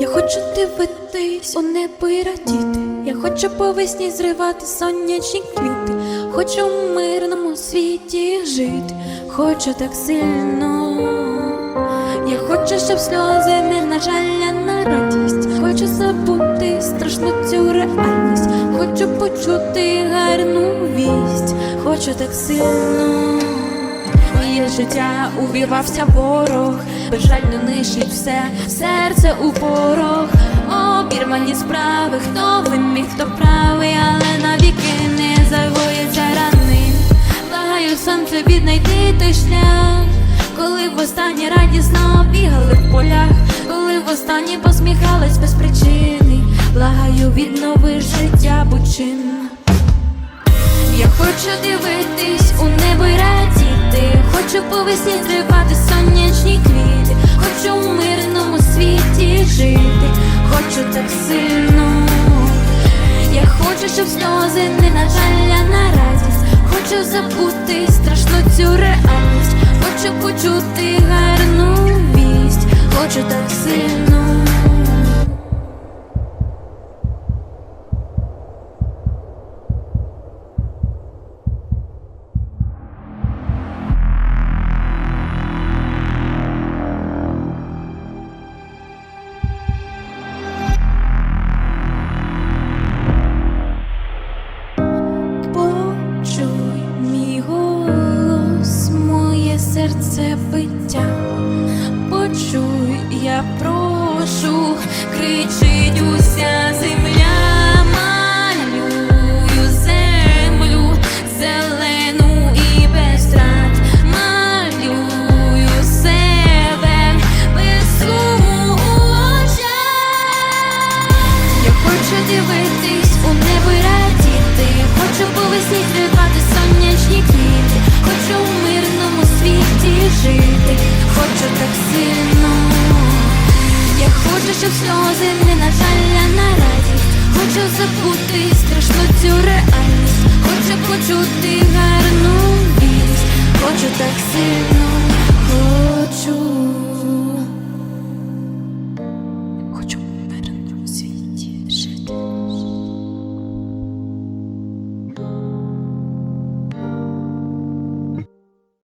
Я хочу дивитись у небо і радіти. Я хочу по весні зривати сонячні квіти. Хочу в мирному світі жити, хочу так сильно. Я хочу, щоб сльози не на а на радість. Хочу забути страшну цю реальність. Хочу почути гарну вість. Хочу так сильно. Моє життя увірвався ворог, безжально нищить все, серце у порох, обірвані справи, хто винний, хто правий, але навіки не загоїться рани. Благаю сонце віднайти той шлях, коли востаннє радісно бігали в полях, коли востаннє посміхались без причини. Благаю віднови життя бучин. Я хочу дивитись хочу по весні зривати сонячні квіти, хочу в мирному світі жити, хочу так сильно. Я хочу, щоб сльози не на жаль, а на радість. Хочу забути страшну цю реальність, хочу почути гарну вість, хочу так сильно. Я прошу, кричить уся земля, дивитись у небо радіти, хочу по весні зривати сонячні квіти, хочу в мирному світі жити, сльози не на жаль, а на радість, хочу забути страшну цю реальність, хочу почути гарну вість, хочу так сильно.